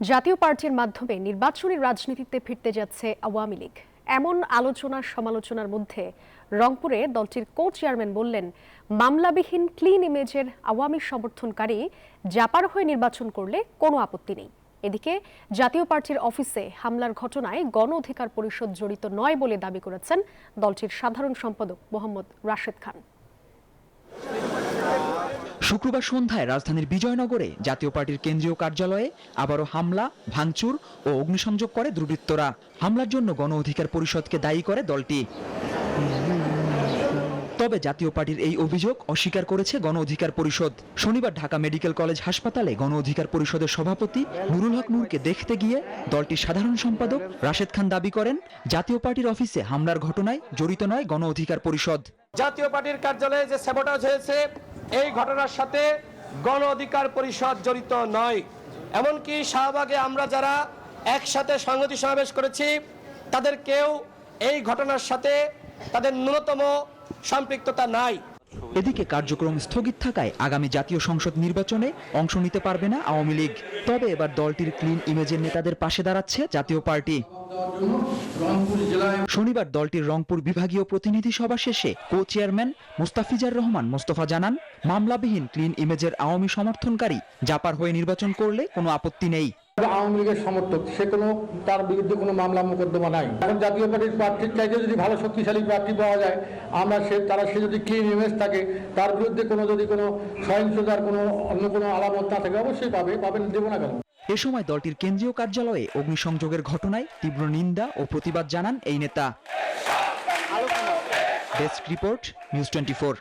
জাতীয় পার্টির মাধ্যমে নির্বাচনী রাজনীতিতে ফিরতে যাচ্ছে আওয়ামী লীগ। এমন আলোচনা সমালোচনার মধ্যে রংপুরে দলটির কো চেয়ারম্যান বললেন, মামলাবিহীন ক্লিন ইমেজের আওয়ামী সমর্থনকারী জাপার হয়ে নির্বাচন করলে কোনো আপত্তি নেই। এদিকে জাতীয় পার্টির অফিসে হামলার ঘটনায় গণ অধিকার পরিষদ জড়িত নয় বলে দাবি করেছেন দলটির সাধারণ সম্পাদক মোহাম্মদ রাশেদ খান। শুক্রবার সন্ধ্যায় রাজধানীর বিজয়নগরে জাতীয় পার্টির কেন্দ্রীয় কার্যালয়ে আবারও হামলা, ভাঙচুর ও অগ্নিসংযোগ করে দুর্বৃত্তরা। হামলার জন্য গণ অধিকার পরিষদকে দায়ী করে দলটি। তবে জাতীয় পার্টির এই অভিযোগ অস্বীকার করেছে গণ অধিকার পরিষদ। শনিবার ঢাকা মেডিকেল কলেজ হাসপাতালে গণ অধিকার পরিষদের সভাপতি নুরুল হক নূরকে দেখতে গিয়ে দলটির সাধারণ সম্পাদক রাশেদ খান দাবি করেন, জাতীয় পার্টির অফিসে হামলার ঘটনায় জড়িত নয় গণ অধিকার পরিষদ। জাতীয় পার্টির কার্যালয়ে যে স্যাবোটাজ হয়েছে এই ঘটনার সাথে গণ অধিকার পরিষদ জড়িত নয়। এমনকি শাহবাগে আমরা যারা একসাথে সংহতি সমাবেশ করেছি, তাদের কেউ এই ঘটনার সাথে তাদের ন্যূনতম সম্পৃক্ততা নাই। এদিকে কার্যক্রম স্থগিত থাকায় আগামী জাতীয় সংসদ নির্বাচনে অংশ নিতে পারবে না আওয়ামী লীগ। তবে এবার দলটির ক্লিন ইমেজের নেতাদের পাশে দাঁড়াচ্ছে জাতীয় পার্টি। শনিবার দলটির রংপুর বিভাগীয় প্রতিনিধি সভা শেষে কো চেয়ারম্যান মুস্তাফিজার রহমান মোস্তফা জানান, মামলাবিহীন ক্লিন ইমেজের আওয়ামী সমর্থনকারী জাপার হয়ে নির্বাচন করলে কোনো আপত্তি নেই। আওয়ামী লীগের সমর্থক, সে কোনো, তার বিরুদ্ধে কোনো মামলা মোকদ্দমা নাই। এখন জাতীয় পার্টির প্রার্থীর চাইতে যদি ভালো শক্তিশালী প্রার্থী পাওয়া যায়, আমরা সে, তারা, সে যদি ক্লিন ইমেজ থাকে, তার বিরুদ্ধে কোনো, যদি কোনো সহিংসতার কোনো, অন্য কোনো আলামত না থাকে, অবশ্যই পাবে, পাবেন, দেবো না কেন? এ সময় দলটির কেন্দ্রীয় কার্যালয়ে অগ্নিসংযোগের ঘটনায় তীব্র নিন্দা ও প্রতিবাদ জানান এই নেতা। ডেস্ক রিপোর্ট নিউজ টোয়েন্টি ভুল